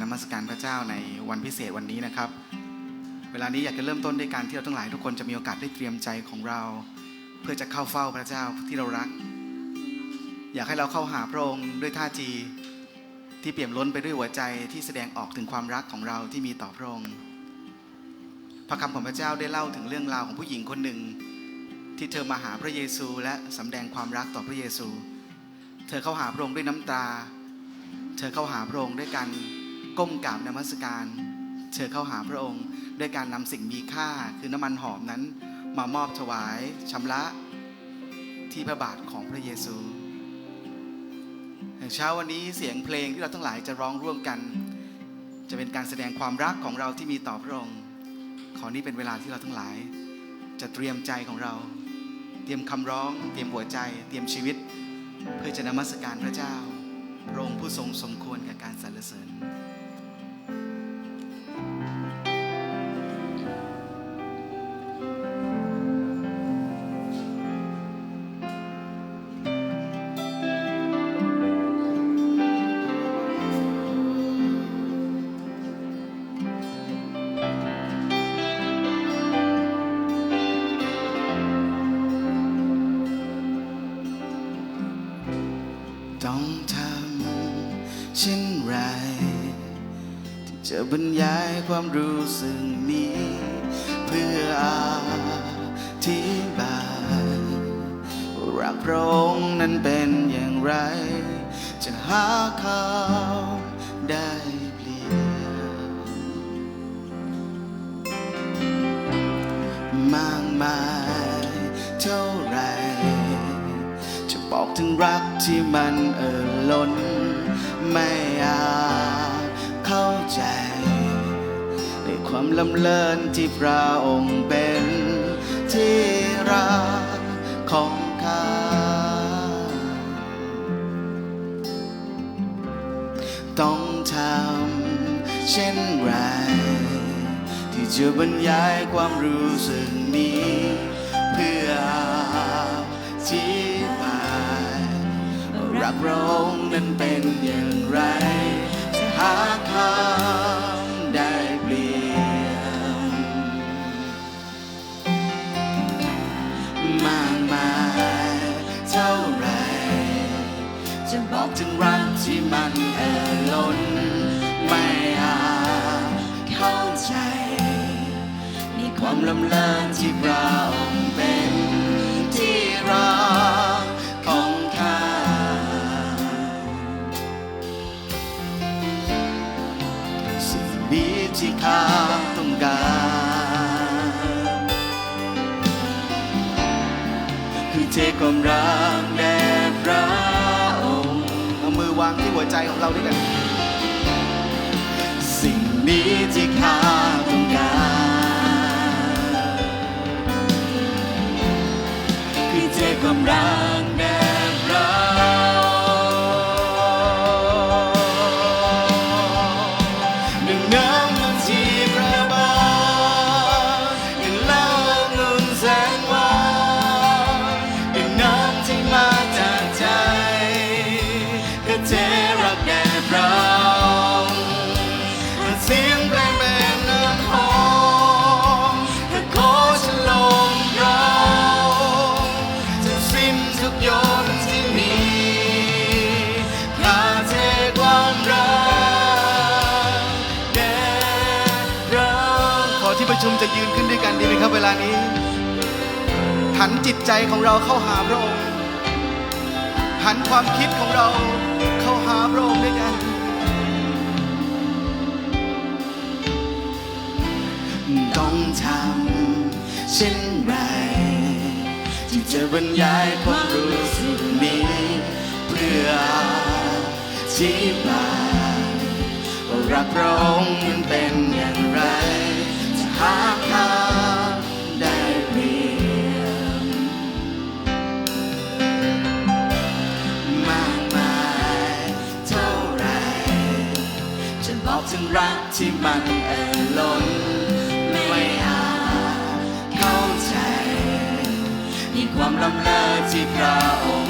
นมัสการพระเจ้าในวันพิเศษวันนี้นะครับ เวลานี้อยากจะเริ่มต้นด้วยการที่เราทั้งหลายทุกคนจะมีโอกาสได้เตรียมใจของเรา เพื่อจะเข้าเฝ้าพระเจ้าที่เรารัก อยากให้เราเข้าหาพระองค์ด้วยท่าทีที่เปี่ยมล้นไปด้วยหัวใจที่แสดงออกถึงความรักของเราที่มีต่อพระองค์พระคำของพระเจ้าได้เล่าถึงเรื่องราวของผู้หญิงคนหนึ่ง ที่เธอมาหาพระเยซูและสำแดงความรักต่อพระเยซู เธอเข้าหาพระองค์ด้วยน้ำตา เธอเข้าหาพระองค์ด้วยการ ก้มกราบนมัสการ เธอเข้าหาพระองค์ด้วยการนำสิ่งมีค่าคือน้ำมันหอมนั้น มามอบถวายชำระที่พระบาทของพระเยซูเช้าวันนี้เสียงเพลงที่เราทั้งหลายจะร้องร่วมกัน จะเป็นการแสดงความรักของเราที่มีต่อพระองค์ ขอนี้เป็นเวลาที่เราทั้งหลาย จะเตรียมใจของเรา เตรียมคำร้อง เตรียมหัวใจ เตรียมชีวิต เพื่อจะนมัสการพระเจ้า พระองค์ผู้ทรงสมควรกับการสรรเสริญ เช่นไร ที่จะบรรยายความรู้สึกนี้ เพื่ออาธิบายรักพระองค์นั้นเป็นอย่างไร จะหาคำได้เปลี่ยนมากมายเท่าไร จะบอกถึงรักที่มันเอ่อล้น ลำเลินที่พระองค์เป็นที่รักของข้าต้องทำเช่นไร ที่จะบรรยายความรู้สึกนี้ เพื่ออธิบายรักพระองค์นั้นเป็นอย่างไร บอกถึงรักที่มันเอ่อล้นไม่อาจเข้าใจในความลำเลินที่พระองค์เป็นที่รักของข้าสิ่งนี้ที่ข้าต้องการคือเทความรักแด่พระองค์เอางที่หัวใจของเราด้วยกันสิ่งนี้ที่ข้าต้องการคือเทความรัก ชุมจะยืนขึ้นด้วยกันดีไหมครับเวลานี้หันจิตใจของเราเข้าหาพระองค์ หันความคิดของเราเข้าหาพระองค์ด้วยกัน ต้องทำเช่นไรที่จะบรรยายความรู้สึกนี้เพื่ออธิบายรักพระองค์มันเป็นอย่าง ไรจะหาคำได้เปรียบมากมายเท่าไรจะบอกถึงรักที่มันเอ่อล้นไม่อาจเข้าใจในความลำเลิศที่พระองค์